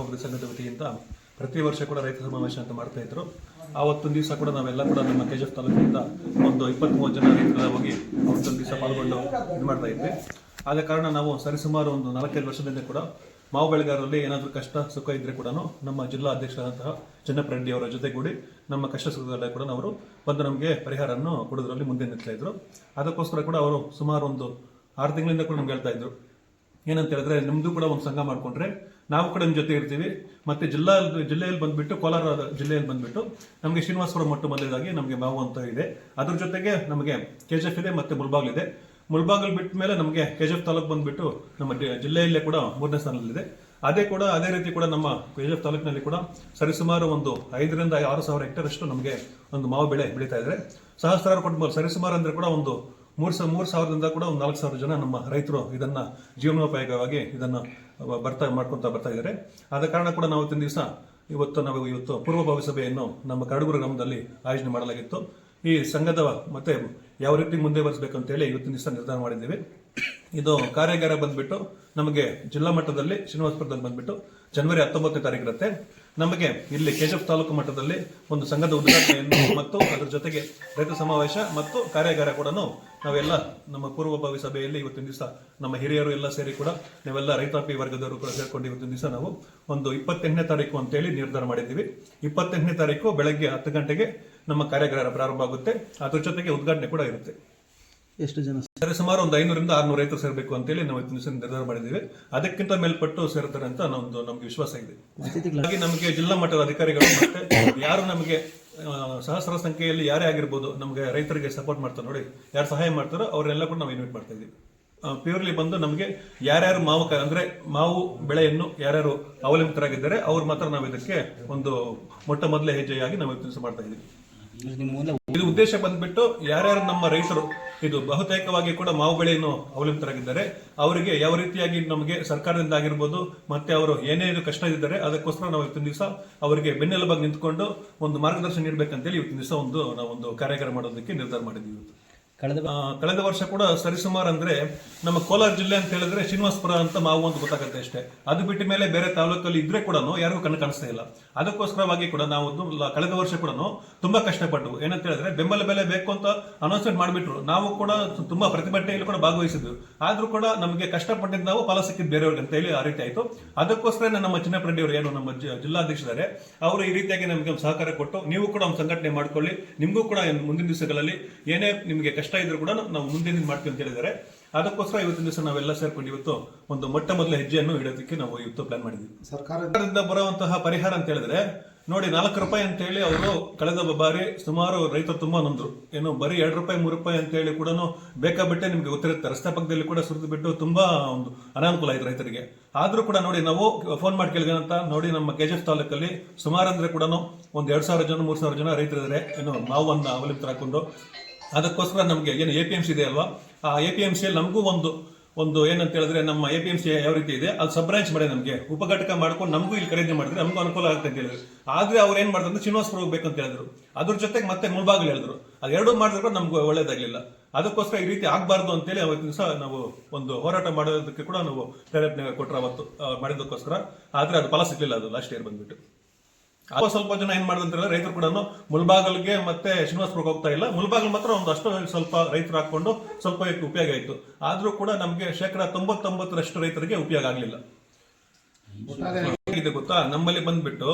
ಹೋಗದ ಸಂಘದ ವತಿಯಿಂದ ಪ್ರತಿ ವರ್ಷ ಕೂಡ ರೈತ ಸಮಾವೇಶ ಅಂತ ಮಾಡ್ತಾ ಇದ್ರು. ಆವತ್ತೊಂದು ದಿವಸ ಕೂಡ ನಾವೆಲ್ಲ ಕೂಡ ನಮ್ಮ ಕೆ ಎಫ್ ತಾಲೂಕಿನಿಂದ ಒಂದು ಇಪ್ಪತ್ತ್ಮೂವತ್ತು ಜನ ರೈತರ ಹೋಗಿ ಅವತ್ತೊಂದು ದಿವಸ ಪಾಲ್ಗೊಂಡು ಇದು ಮಾಡ್ತಾ ಇದ್ವಿ. ಆದ ಕಾರಣ ನಾವು ಸರಿಸುಮಾರು ಒಂದು ನಾಲ್ಕೈದು ವರ್ಷದಿಂದ ಕೂಡ ಮಾವು ಬೆಳೆಗಾರರಲ್ಲಿ ಏನಾದರೂ ಕಷ್ಟ, ಸುಖ ಇದ್ರೆ ಕೂಡ ನಮ್ಮ ಜಿಲ್ಲಾ ಅಧ್ಯಕ್ಷರಾದಂತಹ ಚೆನ್ನಪ್ಪ ಅವರ ಜೊತೆಗೂಡಿ ನಮ್ಮ ಕಷ್ಟ ಸುಖಗಳ ಕೂಡ ಅವರು ಬಂದು ನಮಗೆ ಪರಿಹಾರವನ್ನು ಕೊಡೋದ್ರಲ್ಲಿ ಮುಂದೆ ನಿಲ್ತಾ ಇದ್ರು. ಅದಕ್ಕೋಸ್ಕರ ಕೂಡ ಅವರು ಸುಮಾರು ಒಂದು ಆರು ತಿಂಗಳಿಂದ ಕೂಡ ನಮ್ಗೆ ಹೇಳ್ತಾ ಇದ್ರು. ಏನಂತ ಹೇಳಿದ್ರೆ ನಿಮ್ದು ಕೂಡ ಒಂದು ಸಂಘ ಮಾಡ್ಕೊಂಡ್ರೆ ನಾವು ಕೂಡ ನಿಮ್ಮ ಜೊತೆ ಇರ್ತೀವಿ. ಮತ್ತೆ ಜಿಲ್ಲಾ ಜಿಲ್ಲೆಯಲ್ಲಿ ಬಂದುಬಿಟ್ಟು ಕೋಲಾರ ಜಿಲ್ಲೆಯಲ್ಲಿ ಬಂದುಬಿಟ್ಟು ನಮಗೆ ಶ್ರೀನಿವಾಸಪುರ ಮಟ್ಟು ಮೊದಲಾಗಿ ನಮಗೆ ಮಾವು ಅಂತ ಇದೆ. ಅದ್ರ ಜೊತೆಗೆ ನಮಗೆ ಕೆಜಿಎಫ್ ಇದೆ ಮತ್ತೆ ಮುಲ್ಬಾಗ್ಲಿದೆ ಮುಲ್ಬಾಗಲ್ ಬಿಟ್ಟ ಮೇಲೆ ನಮಗೆ ಕೆಜಿಎಫ್ ತಾಲೂಕು ಬಂದುಬಿಟ್ಟು ನಮ್ಮ ಜಿಲ್ಲೆಯಲ್ಲೇ ಕೂಡ ಮೂರನೇ ಸ್ಥಾನದಲ್ಲಿದೆ. ಅದೇ ಕೂಡ ಅದೇ ರೀತಿ ಕೂಡ ನಮ್ಮ ಕೆಜಿಎಫ್ ತಾಲೂಕಿನಲ್ಲಿ ಕೂಡ ಸರಿಸುಮಾರು ಒಂದು ಐದರಿಂದ ಆರು ಸಾವಿರ ಹೆಕ್ಟೇರ್ ಅಷ್ಟು ನಮಗೆ ಒಂದು ಮಾವು ಬೆಳೆ ಬೆಳೀತಾ ಇದ್ರೆ. ಸಹಸ್ರಾರು ಕೊಟ್ಟು ಸರಿಸುಮಾರು ಅಂದ್ರೆ ಕೂಡ ಒಂದು ಮೂರು ಸಾವಿರ ಮೂರು ಸಾವಿರದಿಂದ ಕೂಡ ಒಂದು ನಾಲ್ಕು ಸಾವಿರ ಜನ ನಮ್ಮ ರೈತರು ಇದನ್ನ ಜೀವನೋಪಾಯಕವಾಗಿ ಇದನ್ನ ಬರ್ತಾ ಮಾಡ್ಕೊತಾ ಬರ್ತಾ ಇದ್ದಾರೆ ಆದ ಕಾರಣ ಕೂಡ ನಾವು ಇವತ್ತಿನ ದಿವಸ ಇವತ್ತು ನಾವು ಇವತ್ತು ಪೂರ್ವಭಾವಿ ಸಭೆಯನ್ನು ನಮ್ಮ ಕಡಗೂರು ಗ್ರಾಮದಲ್ಲಿ ಆಯೋಜನೆ ಮಾಡಲಾಗಿತ್ತು. ಈ ಸಂಘದ ಮತ್ತೆ ಯಾವ ರೀತಿ ಮುಂದೆ ಬರೆಸಬೇಕು ಅಂತೇಳಿ ಇವತ್ತಿನ ದಿವಸ ನಿರ್ಧಾರ ಮಾಡಿದ್ದೀವಿ. ಇದು ಕಾರ್ಯಾಗಾರ ಬಂದ್ಬಿಟ್ಟು ನಮಗೆ ಜಿಲ್ಲಾ ಮಟ್ಟದಲ್ಲಿ ಶ್ರೀನಿವಾಸಪುರದಲ್ಲಿ ಬಂದ್ಬಿಟ್ಟು ಜನವರಿ ಹತ್ತೊಂಬತ್ತನೇ ತಾರೀಕು ಇರುತ್ತೆ ನಮಗೆ ಇಲ್ಲಿ ಕೇಶವ್ ತಾಲೂಕು ಮಟ್ಟದಲ್ಲಿ ಒಂದು ಸಂಘದ ಉದ್ಘಾಟನೆಯನ್ನು ಮತ್ತು ಅದರ ಜೊತೆಗೆ ರೈತ ಸಮಾವೇಶ ಮತ್ತು ಕಾರ್ಯಾಗಾರ ಕೂಡ ನಾವೆಲ್ಲ ನಮ್ಮ ಪೂರ್ವಭಾವಿ ಸಭೆಯಲ್ಲಿ ಇವತ್ತಿನ ದಿವಸ ನಮ್ಮ ಹಿರಿಯರು ಎಲ್ಲ ಸೇರಿ ಕೂಡ ನಾವೆಲ್ಲ ರೈತಾಪಿ ವರ್ಗದವರು ಕೂಡ ಸೇರ್ಕೊಂಡು ಇವತ್ತಿನ ದಿವಸ ನಾವು ಒಂದು ಇಪ್ಪತ್ತೆಂಟನೇ ತಾರೀಕು ಅಂತೇಳಿ ನಿರ್ಧಾರ ಮಾಡಿದ್ದೀವಿ. ಇಪ್ಪತ್ತೆಂಟನೇ ತಾರೀಕು ಬೆಳಗ್ಗೆ ಹತ್ತು ಗಂಟೆಗೆ ನಮ್ಮ ಕಾರ್ಯಾಗಾರ ಪ್ರಾರಂಭ ಆಗುತ್ತೆ. ಅದ್ರ ಜೊತೆಗೆ ಉದ್ಘಾಟನೆ ಕೂಡ ಇರುತ್ತೆ. ಎಷ್ಟು ಜನ ಸರಿ ಸುಮಾರು ಒಂದು ಐನೂರಿಂದ ಆರ್ನೂರು ರೈತರು ಸೇರಬೇಕು ಅಂತೇಳಿ ನಾವು ನಿರ್ಧಾರ ಮಾಡಿದ್ದೀವಿ. ಅದಕ್ಕಿಂತ ಮೇಲ್ಪಟ್ಟು ಸೇರ್ತಾರೆ ಅಂತ ನಮ್ದು ನಮ್ಗೆ ವಿಶ್ವಾಸ ಇದೆ. ಹಾಗೆ ನಮಗೆ ಜಿಲ್ಲಾ ಮಟ್ಟದ ಅಧಿಕಾರಿಗಳು ಮತ್ತೆ ಯಾರು ನಮಗೆ ಸಹಸ್ರ ಸಂಖ್ಯೆಯಲ್ಲಿ ಯಾರೇ ಆಗಿರ್ಬೋದು ನಮಗೆ ರೈತರಿಗೆ ಸಪೋರ್ಟ್ ಮಾಡ್ತಾರೆ ನೋಡಿ ಯಾರು ಸಹಾಯ ಮಾಡ್ತಾರೋ ಅವರೆಲ್ಲ ಕೂಡ ನಾವು ಇನ್ವೈಟ್ ಮಾಡ್ತಾ ಇದ್ದೀವಿ. ಪ್ಯೂರ್ಲಿ ಬಂದು ನಮಗೆ ಯಾರ್ಯಾರು ಮಾವು ಅಂದ್ರೆ ಮಾವು ಬೆಳೆಯನ್ನು ಯಾರ್ಯಾರು ಅವಲಂಬಿತರಾಗಿದ್ದಾರೆ ಅವ್ರು ಮಾತ್ರ ನಾವು ಇದಕ್ಕೆ ಒಂದು ಮೊಟ್ಟ ಮೊದಲೇ ಹೆಜ್ಜೆಯಾಗಿ ನಾವು ತಿಳಿಸಿ ಮಾಡ್ತಾ ಇದ್ದೀವಿ. ಇದು ಉದ್ದೇಶ ಬಂದ್ಬಿಟ್ಟು ಯಾರ್ಯಾರು ನಮ್ಮ ರೈತರು ಇದು ಬಹುತೇಕವಾಗಿ ಕೂಡ ಮಾವು ಬೆಳೆಯನ್ನು ಅವಲಂಬಿತರಾಗಿದ್ದಾರೆ. ಅವರಿಗೆ ಯಾವ ರೀತಿಯಾಗಿ ನಮಗೆ ಸರ್ಕಾರದಿಂದ ಆಗಿರ್ಬೋದು, ಮತ್ತೆ ಅವರು ಏನೇ ಇದು ಕಷ್ಟ ಇದ್ದಾರೆ ಅದಕ್ಕೋಸ್ಕರ ನಾವು ಇವತ್ತಿನ ದಿವಸ ಅವರಿಗೆ ಬೆನ್ನೆಲುಬಾಗಿ ನಿಂತ್ಕೊಂಡು ಒಂದು ಮಾರ್ಗದರ್ಶನ ನೀಡಬೇಕಂತೇಳಿ ಇವತ್ತಿನ ದಿವಸ ಒಂದು ನಾವು ಒಂದು ಕಾರ್ಯಾಗಾರ ಮಾಡೋದಕ್ಕೆ ನಿರ್ಧಾರ ಮಾಡಿದ್ದೀವಿ ಕಳೆದ ಕಳೆದ ವರ್ಷ ಕೂಡ ಸರಿಸುಮಾರು ಅಂದ್ರೆ ನಮ್ಮ ಕೋಲಾರ ಜಿಲ್ಲೆ ಅಂತ ಹೇಳಿದ್ರೆ ಶ್ರೀನಿವಾಸಪುರ ಅಂತ ಮಾವು ಅಂತ ಗೊತ್ತಾಗುತ್ತೆ ಅಷ್ಟೇ. ಅದು ಬಿಟ್ಟ ಮೇಲೆ ಬೇರೆ ತಾಲೂಕಲ್ಲಿ ಇದ್ರೆ ಕೂಡ ಯಾರಿಗೂ ಕಣ್ಣು ಕಾಣಿಸ್ತಾ ಇಲ್ಲ. ಅದಕ್ಕೋಸ್ಕರವಾಗಿ ಕೂಡ ನಾವು ಕಳೆದ ವರ್ಷ ಕೂಡ ತುಂಬಾ ಕಷ್ಟಪಟ್ಟು ಏನಂತ ಹೇಳಿದ್ರೆ ಬೆಂಬಲ ಬೆಲೆ ಬೇಕು ಅಂತ ಅನೌನ್ಸ್ಮೆಂಟ್ ಮಾಡಿಬಿಟ್ರು. ನಾವು ಕೂಡ ತುಂಬಾ ಪ್ರತಿಭಟನೆಯಲ್ಲಿ ಕೂಡ ಭಾಗವಹಿಸಿದ್ವಿ. ಆದ್ರೂ ಕೂಡ ನಮಗೆ ಕಷ್ಟಪಟ್ಟಿದ್ದು ನಾವು ಫಲ ಸಿಕ್ಕಿದ್ದು ಬೇರೆಯವ್ರಿಗೆ ಅಂತ ಹೇಳಿ ಆ ರೀತಿ ಆಯ್ತು. ಅದಕ್ಕೋಸ್ಕರ ನಮ್ಮ ಚಿನ್ನಪ್ರೆಡ್ಡಿ ಅವರು ಏನು ನಮ್ಮ ಜಿ- ಅವರು ಈ ರೀತಿಯಾಗಿ ನಮಗೆ ಸಹಕಾರ ಕೊಟ್ಟು ನೀವು ಕೂಡ ಒಂದು ಸಂಘಟನೆ ಮಾಡ್ಕೊಳ್ಳಿ. ನಿಮಗೂ ಕೂಡ ಮುಂದಿನ ದಿವಸಗಳಲ್ಲಿ ಏನೇ ನಿಮಗೆ ಕಷ್ಟ ಇದ್ರೂ ಕೂಡ ನಾವು ಮುಂದಿನ ಮಾಡ್ತೀವಿ ಅಂತ ಹೇಳಿದ್ದಾರೆ. ಅದಕ್ಕೋಸ್ಕರ ಇವತ್ತಿನ ದಿವಸ ನಾವೆಲ್ಲ ಸೇರ್ಕೊಂಡು ಇವತ್ತು ಒಂದು ಮೊಟ್ಟ ಮೊದಲ ಹೆಜ್ಜೆಯನ್ನು ಇಡೋದಕ್ಕೆ ನಾವು ಇವತ್ತು ಪ್ಲಾನ್ ಮಾಡಿದ್ವಿ. ಸರ್ಕಾರದಿಂದ ಬರುವಂತಹ ಪರಿಹಾರ ಅಂತ ಹೇಳಿದ್ರೆ ನೋಡಿ ನಾಲ್ಕು ರೂಪಾಯಿ ಅಂತ ಹೇಳಿ ಅವರು ಕಳೆದ ಬಾರಿ ಸುಮಾರು ರೈತರು ತುಂಬಾ ನೊಂದ್ರು. ಏನು ಬರೀ ಎರಡು ರೂಪಾಯಿ ಮೂರು ರೂಪಾಯಿ ಅಂತ ಹೇಳಿ ಕೂಡ ಬೇಕಾಬಿಟ್ಟೆ ನಿಮಗೆ ಗೊತ್ತಿರುತ್ತೆ. ರಸ್ತೆ ಪಕ್ಕದಲ್ಲಿ ಕೂಡ ಸುರಿದು ಬಿಟ್ಟು ತುಂಬಾ ಒಂದು ಅನಾನುಕೂಲ ಆಯ್ತು ರೈತರಿಗೆ. ಆದ್ರೂ ಕೂಡ ನೋಡಿ ನಾವು ಫೋನ್ ಮಾಡಿ ಕೇಳಿದಂತ ನೋಡಿ ನಮ್ಮ ಕೆಜಿಎಫ್ ತಾಲೂಕಲ್ಲಿ ಸುಮಾರು ಅಂದ್ರೆ ಕೂಡ ಒಂದ್ ಎರಡ್ ಸಾವಿರ ಜನ ಮೂರ್ ಸಾವಿರ ಜನ ರೈತರಿದ್ದಾರೆ. ಏನು ಮಾವನ್ನ ಅವಲಂಬಿತರಾಕೊಂಡು ಅದಕ್ಕೋಸ್ಕರ ನಮಗೆ ಏನು ಎ ಪಿ ಎಂ ಸಿ ಇದೆ ಅಲ್ವಾ? ಆ ಎ ಪಿ ಎಂ ಸಿಯಲ್ಲಿ ನಮಗೂ ಒಂದು ಒಂದು ಏನಂತ ಹೇಳಿದ್ರೆ ನಮ್ಮ ಎ ಪಿ ಎಂ ಸಿ ಯಾವ ರೀತಿ ಇದೆ, ಅದು ಸಬ್ ಬ್ರಾಂಚ್ ಮಾಡಿ ನಮಗೆ. ಉಪಘಟಕ ಮಾಡ್ಕೊಂಡು ನಮಗೂ ಇಲ್ಲಿ ಖರೀದಿ ಮಾಡಿದ್ರೆ ನಮಗೂ ಅನುಕೂಲ ಆಗುತ್ತೆ ಅಂತ ಹೇಳಿದ್ರು. ಆದ್ರೆ ಅವ್ರು ಏನು ಮಾಡಿದ್ರು ಶ್ರೀನಿವಾಸಪುರ ಹೋಗ್ಬೇಕು ಅಂತ ಹೇಳಿದ್ರು. ಅದ್ರ ಜೊತೆಗೆ ಮತ್ತೆ ಮುಳ್ಬಾಗಿಲು ಹೇಳಿದ್ರು. ಎರಡು ಮಾಡಿದ್ರು ನಮ್ಗೆ ಒಳ್ಳೇದಾಗಲಿಲ್ಲ. ಅದಕ್ಕೋಸ್ಕರ ಈ ರೀತಿ ಆಗಬಾರ್ದು ಅಂತೇಳಿ ಅವತ್ತಿನ ದಿವಸ ನಾವು ಒಂದು ಹೋರಾಟ ಮಾಡೋದಕ್ಕೆ ಕೂಡ ನಾವು ಪ್ರೇರೇಪಣೆ ಕೊಟ್ಟರು ಅವತ್ತು ಮಾಡಿದ್ದಕ್ಕೋಸ್ಕರ. ಆದ್ರೆ ಅದು ಫಲ ಸಿಗ್ಲಿಲ್ಲ ಅದು ಲಾಸ್ಟ್ ಇಯರ್ ಬಂದ್ಬಿಟ್ಟು. ಅಪ್ಪ ಸ್ವಲ್ಪ ಜನ ಏನ್ ಹೇಳಿದ್ರೆ ರೈತರು ಕೂಡ ಮುಲ್ಬಾಗಲ್ಗೆ ಮತ್ತೆ ಶ್ರೀನಿವಾಸಪುರಕ್ಕೆ ಹೋಗ್ತಾ ಇಲ್ಲ. ಮುಲ್ಬಾಗಲ್ ಮಾತ್ರ ಒಂದಷ್ಟು ಸ್ವಲ್ಪ ರೈತರು ಹಾಕೊಂಡು ಸ್ವಲ್ಪ ಉಪಯೋಗ ಆಯ್ತು. ಆದ್ರೂ ಕೂಡ ನಮಗೆ ಶೇಕಡ ತೊಂಬತ್ತೊಂಬತ್ತರಷ್ಟು ರೈತರಿಗೆ ಉಪಯೋಗ ಆಗಲಿಲ್ಲ. ಇದೆ ಗೊತ್ತಾ? ನಮ್ಮಲ್ಲಿ ಬಂದ್ಬಿಟ್ಟು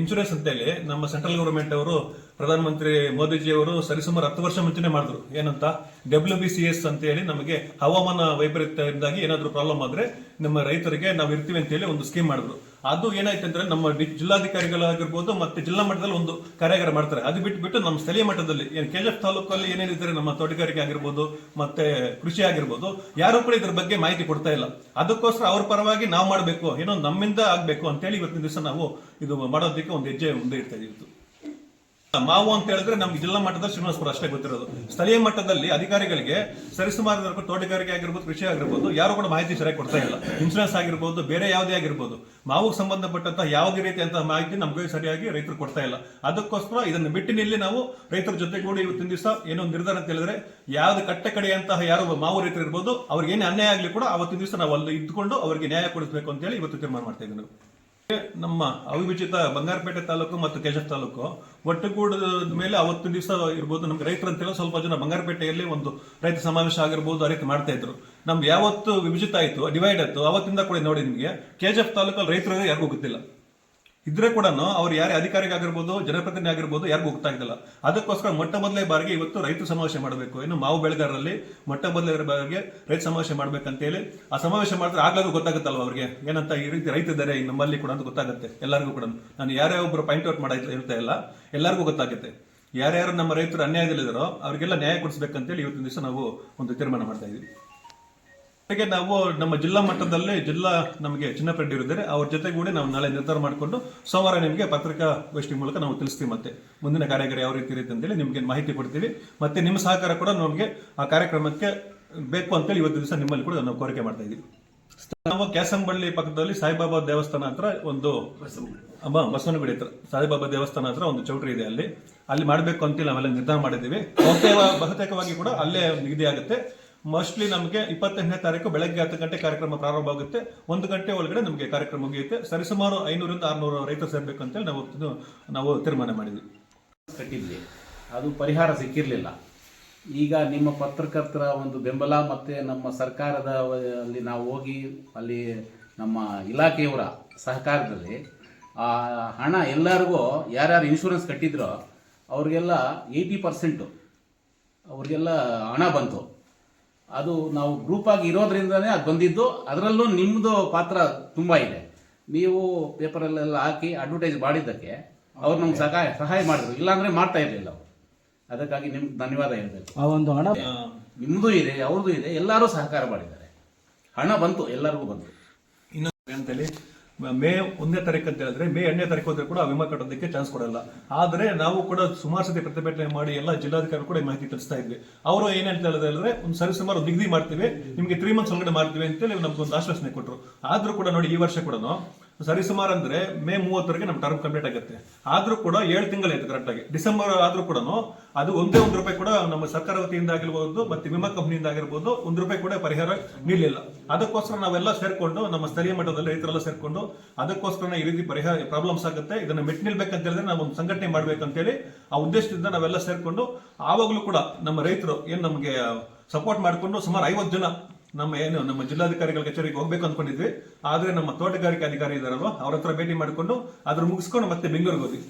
ಇನ್ಶೂರೆನ್ಸ್ ಅಂತೇಳಿ ನಮ್ಮ ಸೆಂಟ್ರಲ್ ಗವರ್ಮೆಂಟ್ ಅವರು ಪ್ರಧಾನಮಂತ್ರಿ ಮೋದಿಜಿ ಅವರು ಸರಿಸುಮಾರು ಹತ್ತು ವರ್ಷ ಮುಂಚೆನೆ ಮಾಡಿದ್ರು. ಏನಂತ? ಡಬ್ಲ್ಯೂ ಬಿ ಸಿ ಎಸ್ ಅಂತ ಹೇಳಿ ನಮಗೆ ಹವಾಮಾನ ವೈಪರೀತ್ಯದಿಂದಾಗಿ ಏನಾದ್ರೂ ಪ್ರಾಬ್ಲಮ್ ಆದ್ರೆ ನಮ್ಮ ರೈತರಿಗೆ ನಾವು ಇರ್ತೀವಿ ಅಂತ ಹೇಳಿ ಒಂದು ಸ್ಕೀಮ್ ಮಾಡಿದ್ರು. ಅದು ಏನಾಯ್ತು ಅಂದ್ರೆ ನಮ್ಮ ಜಿಲ್ಲಾಧಿಕಾರಿಗಳಾಗಿರ್ಬೋದು ಮತ್ತೆ ಜಿಲ್ಲಾ ಮಟ್ಟದಲ್ಲಿ ಒಂದು ಕಾರ್ಯಾಗಾರ ಮಾಡ್ತಾರೆ. ಅದು ಬಿಟ್ಬಿಟ್ಟು ನಮ್ಮ ಸ್ಥಳೀಯ ಮಟ್ಟದಲ್ಲಿ, ಏನು ಕೆಜಿಎಫ್ ತಾಲೂಕಲ್ಲಿ ಏನೇನಿದ್ದಾರೆ ನಮ್ಮ ತೋಟಗಾರಿಕೆ ಆಗಿರ್ಬೋದು, ಮತ್ತೆ ಕೃಷಿ ಆಗಿರ್ಬೋದು, ಯಾರು ಕೂಡ ಇದ್ರ ಬಗ್ಗೆ ಮಾಹಿತಿ ಕೊಡ್ತಾ ಇಲ್ಲ. ಅದಕ್ಕೋಸ್ಕರ ಅವ್ರ ಪರವಾಗಿ ನಾವು ಮಾಡಬೇಕು, ಏನೋ ನಮ್ಮಿಂದ ಆಗಬೇಕು ಅಂತೇಳಿ ಇವತ್ತಿನ ದಿವಸ ನಾವು ಇದು ಮಾಡೋದಕ್ಕೆ ಒಂದು ಹೆಜ್ಜೆ ಮುಂದೆ ಇಡ್ತಾ ಇವತ್ತು. ಮಾವು ಅಂತ ಹೇಳಿದ್ರೆ ನಮ್ಗೆ ಜಿಲ್ಲಾ ಮಟ್ಟದಲ್ಲಿ ಶ್ರೀನಿವಾಸಪುರ ಅಷ್ಟೇ ಗೊತ್ತಿರೋದು. ಸ್ಥಳೀಯ ಮಟ್ಟದಲ್ಲಿ ಅಧಿಕಾರಿಗಳಿಗೆ ಸರಿಸುಮಾರು ತೋಟಗಾರಿಕೆ ಆಗಿರ್ಬೋದು, ಕೃಷಿ ಆಗಿರ್ಬೋದು, ಯಾರು ಕೂಡ ಮಾಹಿತಿ ಸರಿಯಾಗಿ ಕೊಡ್ತಾ ಇಲ್ಲ. ಇನ್ಶೂರೆನ್ಸ್ ಆಗಿರ್ಬೋದು, ಬೇರೆ ಯಾವುದೇ ಆಗಿರ್ಬೋದು. ಮಾವು ಸಂಬಂಧಪಟ್ಟಂತಹ ಯಾವುದೇ ರೀತಿಯಂತಹ ಮಾಹಿತಿ ನಮಗೆ ಸರಿಯಾಗಿ ರೈತರು ಕೊಡ್ತಾ ಇಲ್ಲ. ಅದಕ್ಕೋಸ್ಕರ ಇದನ್ನು ಬಿಟ್ಟಿನಲ್ಲಿ ನಾವು ರೈತರ ಜೊತೆಗೂಡಿ ಇವತ್ತಿನ ದಿವಸ ಏನೋ ನಿರ್ಧಾರ ಅಂತ ಹೇಳಿದ್ರೆ, ಯಾವ್ದು ಕಟ್ಟೆ ಕಡೆಯಂತಹ ಯಾರು ಮಾವು ರೈತರು ಇರ್ಬೋದು ಅವ್ರಿಗೆ ಏನೇ ಅನ್ಯಾಯ ಆಗಲಿ ಕೂಡ ಅವತ್ತಿನ ದಿವಸ ನಾವು ಅಲ್ಲಿ ಇದ್ದುಕೊಂಡು ಅವರಿಗೆ ನ್ಯಾಯ ಕೊಡಿಸಬೇಕು ಅಂತ ಹೇಳಿ ಇವತ್ತು ತೀರ್ಮಾನ ಮಾಡ್ತಾ ಇದ್ದೀವಿ ನಾವು. ನಮ್ಮ ಅವಿಭಜಿತ ಬಂಗಾರಪೇಟೆ ತಾಲೂಕು ಮತ್ತು ಕೇಶವ ತಾಲೂಕು ಒಟ್ಟುಗೂಡದ ಮೇಲೆ ಅವತ್ತು ದಿವಸ ಇರ್ಬೋದು, ನಮ್ಗೆ ರೈತರು ಹೇಳಿ ಸ್ವಲ್ಪ ಜನ ಬಂಗಾರಪೇಟೆಯಲ್ಲಿ ಒಂದು ರೈತ ಸಮಾವೇಶ ಆಗಿರ್ಬೋದು ಆ ರೀತಿ ಮಾಡ್ತಾ ಇದ್ರು. ನಮ್ಗೆ ಯಾವತ್ತು ವಿಭಜಿತ ಆಯ್ತು ಡಿವೈಡ್ ಆಯ್ತು, ಅವತ್ತಿಂದ ಕೂಡ ನೋಡಿ ನಿಮಗೆ ಕೆಜಫ್ ತಾಲೂಕಲ್ಲಿ ರೈತರು ಯಾರಿಗೂ ಗೊತ್ತಿಲ್ಲ. ಇದ್ರೆ ಕೂಡ ಅವ್ರು ಯಾರೇ ಅಧಿಕಾರಿಗಾಗಿರ್ಬೋದು ಜನಪ್ರತಿನಿಧಿ ಆಗಿರ್ಬೋದು, ಯಾರಿಗೂ ಗೊತ್ತಾಗ್ತಿಲ್ಲ ಅದಕ್ಕೋಸ್ಕರ ಮೊಟ್ಟ ಮೊದಲೇ ಬಾರಿಗೆ ಇವತ್ತು ರೈತ ಸಮಾವೇಶ ಮಾಡಬೇಕು. ಇನ್ನು ಮಾವು ಬೆಳೆಗಾರರಲ್ಲಿ ಮೊಟ್ಟ ಮೊದಲೇ ಬಾರಿಗೆ ರೈತ ಸಮಾವೇಶ ಮಾಡ್ಬೇಕಂತ ಹೇಳಿ ಆ ಸಮಾವೇಶ ಮಾಡಿದ್ರೆ ಆಗ್ಲಾದ್ರೂ ಗೊತ್ತಾಗುತ್ತಲ್ವ ಅವ್ರಿಗೆ? ಏನಂತ ಈ ರೀತಿ ರೈತ ಇದ್ದಾರೆ ನಮ್ಮಲ್ಲಿ ಕೂಡ ಅಂತ ಗೊತ್ತಾಗುತ್ತೆ ಎಲ್ಲರಿಗೂ ಕೂಡ ನಾನು ಯಾರೇ ಒಬ್ರು ಪಾಯಿಂಟ್ ಔಟ್ ಮಾಡ ಇರ್ತಾ ಇಲ್ಲ. ಎಲ್ಲರಿಗೂ ಗೊತ್ತಾಗುತ್ತೆ. ಯಾರ್ಯಾರು ನಮ್ಮ ರೈತರು ಅನ್ಯಾಯದಲ್ಲಿದ್ದಾರೋ, ಅವರಿಗೆಲ್ಲ ನ್ಯಾಯ ಕೊಡಿಸ್ಬೇಕಂತೇಳಿ ಇವತ್ತಿನ ದಿವಸ ನಾವು ಒಂದು ತೀರ್ಮಾನ ಮಾಡ್ತಾ ಇದ್ದೀವಿ. ಹಾಗೆ ನಾವು ನಮ್ಮ ಜಿಲ್ಲಾ ಮಟ್ಟದಲ್ಲಿ ಜಿಲ್ಲಾ ನಮಗೆ ಚಿನ್ನಪ್ರೆಡ್ಡಿ ಇದ್ದಾರೆ ಅವ್ರ ಜೊತೆಗೂಡಿ ನಾವು ನಾಳೆ ನಿರ್ಧಾರ ಮಾಡಿಕೊಂಡು ಸೋಮವಾರ ನಿಮಗೆ ಪತ್ರಿಕಾ ಗೋಷ್ಠಿ ಮೂಲಕ ನಾವು ತಿಳಿಸ್ತೀವಿ ಮತ್ತೆ. ಮುಂದಿನ ಕಾರ್ಯಾಗಾರ ಯಾವ ರೀತಿ ಇರುತ್ತೆ ಅಂತೇಳಿ ನಿಮಗೆ ಮಾಹಿತಿ ಕೊಡ್ತೀವಿ. ಮತ್ತೆ ನಿಮ್ಮ ಸಹಕಾರ ಕೂಡ ನಮಗೆ ಆ ಕಾರ್ಯಕ್ರಮಕ್ಕೆ ಬೇಕು ಅಂತೇಳಿ ಇವತ್ತು ದಿವಸ ನಿಮ್ಮಲ್ಲಿ ಕೂಡ ನಾವು ಕೋರಿಕೆ ಮಾಡ್ತಾ ಇದ್ದೀವಿ. ನಾವು ಕ್ಯಾಸಂಬಳ್ಳಿ ಪಕ್ಕದಲ್ಲಿ ಸಾಯಿಬಾಬಾ ದೇವಸ್ಥಾನ ಹತ್ರ ಒಂದು ಬಸವನಗುಡಿ ಹತ್ರ, ಸಾಯಿಬಾಬಾ ದೇವಸ್ಥಾನ ಹತ್ರ ಒಂದು ಚೌಟ್ರಿ ಇದೆ ಅಲ್ಲಿ. ಅಲ್ಲಿ ಮಾಡಬೇಕು ಅಂತೇಳಿ ನಾವೆಲ್ಲ ನಿರ್ಧಾರ ಮಾಡಿದ್ದೀವಿ. ಬಹುತೇಕ, ಬಹುತೇಕವಾಗಿ ಕೂಡ ಅಲ್ಲೇ ನಿಗದಿ ಆಗುತ್ತೆ. ಮೋಸ್ಟ್ಲಿ ನಮಗೆ ಇಪ್ಪತ್ತೆಂಟನೇ ತಾರೀಕು ಬೆಳಗ್ಗೆ ಹತ್ತು ಗಂಟೆ ಕಾರ್ಯಕ್ರಮ ಪ್ರಾರಂಭ ಆಗುತ್ತೆ. ಒಂದು ಗಂಟೆ ಒಳಗಡೆ ನಮಗೆ ಕಾರ್ಯಕ್ರಮ ಮುಗಿಯುತ್ತೆ. ಸರಿಸುಮಾರು ಐನೂರಿಂದ ಆರುನೂರು ರೈತರು ಸೇರ್ಬೇಕು ಅಂತೇಳಿ ನಾವು ನಾವು ತೀರ್ಮಾನ ಮಾಡಿದ್ವಿ. ಕಟ್ಟಿದ್ವಿ. ಅದು ಪರಿಹಾರ ಸಿಕ್ಕಿರಲಿಲ್ಲ. ಈಗ ನಿಮ್ಮ ಪತ್ರಕರ್ತರ ಒಂದು ಬೆಂಬಲ ಮತ್ತು ನಮ್ಮ ಸರ್ಕಾರದ ಅಲ್ಲಿ ನಾವು ಹೋಗಿ ಅಲ್ಲಿ ನಮ್ಮ ಇಲಾಖೆಯವರ ಸಹಕಾರದಲ್ಲಿ ಆ ಹಣ ಎಲ್ಲರಿಗೂ ಯಾರ್ಯಾರು ಇನ್ಶೂರೆನ್ಸ್ ಕಟ್ಟಿದ್ರೋ ಅವ್ರಿಗೆಲ್ಲ ಏಯ್ಟಿ ಪರ್ಸೆಂಟು ಅವ್ರಿಗೆಲ್ಲ ಹಣ ಬಂತು. ಅದು ನಾವು ಗ್ರೂಪಾಗಿ ಇರೋದ್ರಿಂದನೇ ಅದು ಬಂದಿದ್ದು. ಅದರಲ್ಲೂ ನಿಮ್ಮದು ಪಾತ್ರ ತುಂಬ ಇದೆ. ನೀವು ಪೇಪರಲ್ಲೆಲ್ಲ ಹಾಕಿ ಅಡ್ವರ್ಟೈಸ್ ಮಾಡಿದ್ದಕ್ಕೆ ಅವ್ರು ನಮ್ಗೆ ಸಹಾಯ ಸಹಾಯ ಮಾಡಿದ್ರು. ಇಲ್ಲಾಂದ್ರೆ ಮಾಡ್ತಾ ಇರಲಿಲ್ಲ ಅವರು. ಅದಕ್ಕಾಗಿ ನಿಮ್ಗೆ ಧನ್ಯವಾದ ಹೇಳಬೇಕು. ಆ ಒಂದು ಹಣ ನಿಮ್ಮದು ಇದೆ ಅವ್ರದ್ದು ಇದೆ. ಎಲ್ಲರೂ ಸಹಕಾರ ಮಾಡಿದ್ದಾರೆ. ಹಣ ಬಂತು ಎಲ್ಲರಿಗೂ ಬಂತು. ಇನ್ನೊಂದು ಅಂತೇಳಿ. ಮೇ ಒಂದನೇ ತಾರೀಕು ಅಂತ ಹೇಳಿದ್ರೆ, ಮೇ ಎರಡನೇ ತಾರೀಕು ಹೋದ್ರೆ ಕೂಡ ವಿಮಾ ಕಟ್ಟೋದಕ್ಕೆ ಚಾನ್ಸ್ ಕೊಡಲ್ಲ. ಆದ್ರೆ ನಾವು ಕೂಡ ಸುಮಾರು ಸತಿ ಪ್ರತಿಭಟನೆ ಮಾಡಿ ಎಲ್ಲ ಜಿಲ್ಲಾಧಿಕಾರಿ ಕೂಡ ಮಾಹಿತಿ ತಿಳಿಸ್ತಾ ಇದ್ವಿ. ಅವರು ಏನಂತ ಹೇಳಿದ್ರೆ, ಒಂದು ಸರಿ ಸುಮಾರು ನಿಗದಿ ಮಾಡ್ತೀವಿ, ನಿಮಗೆ ತ್ರೀ ಮಂತ್ಸ್ ಒಳಗಡೆ ಮಾಡ್ತೀವಿ ಅಂತೇಳಿ ನಮ್ಗೆ ಒಂದು ಆಶ್ವಾಸನೆ ಕೊಟ್ಟರು ಆದ್ರೂ ಕೂಡ ನೋಡಿ ಈ ವರ್ಷ ಕೂಡ ಸರಿ ಸುಮಾರು ಅಂದ್ರೆ ಮೇ ಮೂವತ್ತರೆಗೆ ನಮ್ಮ ಟರ್ಮ್ ಕಂಪ್ಲೀಟ್ ಆಗುತ್ತೆ. ಆದ್ರೂ ಕೂಡ ಏಳು ತಿಂಗಳಾಯ್ತು ಕರೆಕ್ಟ್ ಆಗಿ. ಡಿಸೆಂಬರ್ ಆದ್ರೂ ಕೂಡ ಅದು ಒಂದೇ ಒಂದು ರೂಪಾಯಿ ಕೂಡ ನಮ್ಮ ಸರ್ಕಾರ ವತಿಯಿಂದ ಆಗಿರ್ಬೋದು ಮತ್ತೆ ವಿಮಾ ಕಂಪನಿಯಿಂದ ಆಗಿರ್ಬೋದು ಒಂದು ರೂಪಾಯಿ ಕೂಡ ಪರಿಹಾರ ನೀಡಲಿಲ್ಲ. ಅದಕ್ಕೋಸ್ಕರ ನಾವೆಲ್ಲ ಸೇರ್ಕೊಂಡು ನಮ್ಮ ಸ್ಥಳೀಯ ಮಟ್ಟದಲ್ಲಿ ರೈತರೆಲ್ಲ ಸೇರ್ಕೊಂಡು ಅದಕ್ಕೋಸ್ಕರ ಈ ರೀತಿ ಪರಿಹಾರ ಪ್ರಾಬ್ಲಮ್ಸ್ ಆಗುತ್ತೆ. ಇದನ್ನ ಮೆಟ್ ನಿಲ್ಬೇಕಂತ ಹೇಳಿದ್ರೆ ನಾವು ಒಂದು ಸಂಘಟನೆ ಮಾಡ್ಬೇಕಂತೇಳಿ ಆ ಉದ್ದೇಶದಿಂದ ನಾವೆಲ್ಲ ಸೇರ್ಕೊಂಡು ಆವಾಗಲೂ ಕೂಡ ನಮ್ಮ ರೈತರು ಏನು ನಮಗೆ ಸಪೋರ್ಟ್ ಮಾಡಿಕೊಂಡು ಸುಮಾರು ಐವತ್ತು ಜನ ನಮ್ಮ ಏನು, ನಮ್ಮ ಜಿಲ್ಲಾಧಿಕಾರಿಗಳ ಕಚೇರಿಗೆ ಹೋಗ್ಬೇಕು ಅನ್ಕೊಂಡಿದ್ವಿ. ಆದ್ರೆ ನಮ್ಮ ತೋಟಗಾರಿಕೆ ಅಧಿಕಾರಿ ಇದಾರಲ್ವಾ? ಅವ್ರ ಹತ್ರ ಭೇಟಿ ಮಾಡಿಕೊಂಡು ಅದ್ರ ಮುಗಿಸ್ಕೊಂಡು ಮತ್ತೆ ಬೆಂಗಳೂರಿಗೆ ಹೋದ್ವಿ.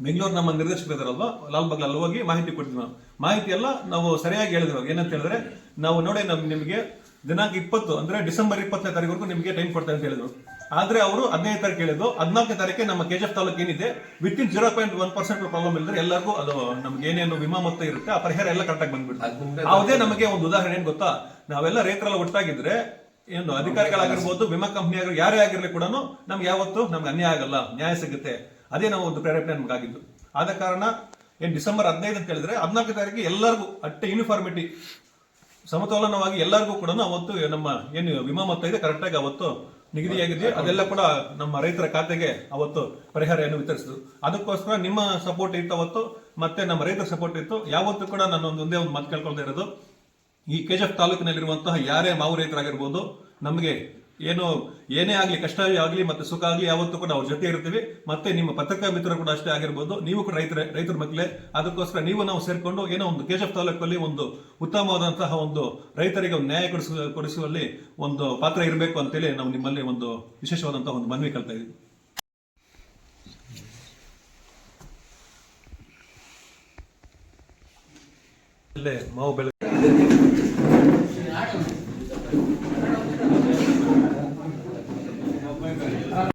ಬೆಂಗಳೂರು ನಮ್ಮ ನಿರ್ದೇಶಕರು ಇದಾರಲ್ವಾ? ಲಾಲ್ ಬಾಗ್ಲ ಅಲ್ಲಿ ಹೋಗಿ ಮಾಹಿತಿ ಕೊಡ್ತೀವಿ ನಾವು. ಮಾಹಿತಿ ಎಲ್ಲ ನಾವು ಸರಿಯಾಗಿ ಹೇಳಿದ್ರು. ಏನಂತ ಹೇಳಿದ್ರೆ, ನಾವು ನೋಡಿ ನಮ್ ನಿಮಗೆ ದಿನಾಂಕ ಇಪ್ಪತ್ತು ಅಂದ್ರೆ ಡಿಸೆಂಬರ್ ಇಪ್ಪತ್ತನೇ ತಾರೀಕು ನಿಮಗೆ ಟೈಮ್ ಕೊಡ್ತಾರೆ ಅಂತ ಹೇಳಿದ್ರು. ಆದ್ರೆ ಅವರು ಹದಿನೈದು ತಾರೀಕು ಹೇಳಿದ್ರು ಹದಿನಾಲ್ಕನೇ ತಾರೀಕೆ ನಮ್ಮ ಕೆಜಿಎಫ್ ತಾಲೂಕ್ ಏನಿದೆ within zero point one percent problem ಇಲ್ಲದ್ರೆ ಎಲ್ಲರಿಗೂ ಅದು ನಮ್ಗೆ ಏನೇನು ವಿಮಾ ಮೊತ್ತ ಇರುತ್ತೆ ಆ ಪರಿಹಾರ ಎಲ್ಲ ಕರೆಕ್ಟಾಗಿ ಬಂದ್ಬಿಡ್ತಾರೆ ಅದೇ ನಮಗೆ ಒಂದು ಉದಾಹರಣೆ ಏನ್ ಗೊತ್ತಾ? ನಾವೆಲ್ಲ ರೈತರೆಲ್ಲ ಒಟ್ಟಾಗಿದ್ರೆ ಏನು ಅಧಿಕಾರಿಗಳಾಗಿರ್ಬೋದು ವಿಮಾ ಕಂಪನಿ ಆಗಿರೋ ಯಾರೇ ಆಗಿರ್ಲಿ ಕೂಡ ನಮ್ಗೆ ಯಾವತ್ತು ನಮ್ಗೆ ಅನ್ಯಾಯ ಆಗಲ್ಲ ನ್ಯಾಯ ಸಿಗುತ್ತೆ. ಅದೇ ನಾವು ಒಂದು ಪ್ರೇರೇಪಣೆ ನಮ್ಗಾಗಿದ್ದು. ಆದ ಕಾರಣ ಏನ್ ಡಿಸೆಂಬರ್ ಹದಿನೈದು ಅಂತ ಹೇಳಿದ್ರೆ ಹದಿನಾಲ್ಕು ತಾರೀಕು ಎಲ್ಲರಿಗೂ ಅಟ್ಟೆ ಯೂನಿಫಾರ್ಮಿಟಿ ಸಮತೋಲನವಾಗಿ ಎಲ್ಲರಿಗೂ ಕೂಡ ಅವತ್ತು ನಮ್ಮ ಏನು ವಿಮಾ ಮೊತ್ತ ಇದೆ ಕರೆಕ್ಟಾಗಿ ಅವತ್ತು ನಿಗದಿಯಾಗಿದೆ ಅದೆಲ್ಲ ಕೂಡ ನಮ್ಮ ರೈತರ ಖಾತೆಗೆ ಅವತ್ತು ಪರಿಹಾರವನ್ನು ವಿತರಿಸಿದ್ರು ಅದಕ್ಕೋಸ್ಕರ ನಿಮ್ಮ ಸಪೋರ್ಟ್ ಇತ್ತು ಅವತ್ತು ಮತ್ತೆ ನಮ್ಮ ರೈತರ ಸಪೋರ್ಟ್ ಇತ್ತು. ಯಾವತ್ತೂ ಕೂಡ ನಾನು ಒಂದು ಒಂದೇ ಒಂದು ಮಾತು ಕೇಳ್ಕೊಳ್ತಾ ಇರೋದು. ಈ ಕೆಜಫ್ ತಾಲೂಕಿನಲ್ಲಿರುವಂತಹ ಯಾರೇ ಮಾವು ರೈತರಾಗಿರ್ಬೋದು ನಮಗೆ ಏನು ಏನೇ ಆಗಲಿ, ಕಷ್ಟ ಆಗಲಿ ಮತ್ತೆ ಸುಖ ಆಗಲಿ, ಯಾವತ್ತೂ ಕೂಡ ಅವ್ರ ಜೊತೆ ಇರ್ತೀವಿ. ಮತ್ತೆ ನಿಮ್ಮ ಪತ್ರಿಕಾ ಮಿತ್ರರು ಕೂಡ ಅಷ್ಟೇ ಆಗಿರ್ಬೋದು. ನೀವು ಕೂಡ ರೈತರ ರೈತರ ಮಕ್ಕಳೇ ಅದಕ್ಕೋಸ್ಕರ ನೀವು ನಾವು ಸೇರಿಕೊಂಡು ಏನೋ ಒಂದು ಕೇಶವ್ ತಾಲೂಕಲ್ಲಿ ಒಂದು ಉತ್ತಮವಾದಂತಹ ಒಂದು ರೈತರಿಗೆ ಒಂದು ನ್ಯಾಯ ಕೊಡಿಸುವ ಕೊಡಿಸುವಲ್ಲಿ ಒಂದು ಪಾತ್ರ ಇರಬೇಕು ಅಂತೇಳಿ ನಾವು ನಿಮ್ಮಲ್ಲಿ ಒಂದು ವಿಶೇಷವಾದಂತಹ ಒಂದು ಮನವಿ ಕಲ್ತಾ ಇದ್ದೀವಿ. ಮಾವು ಬೆಳೆ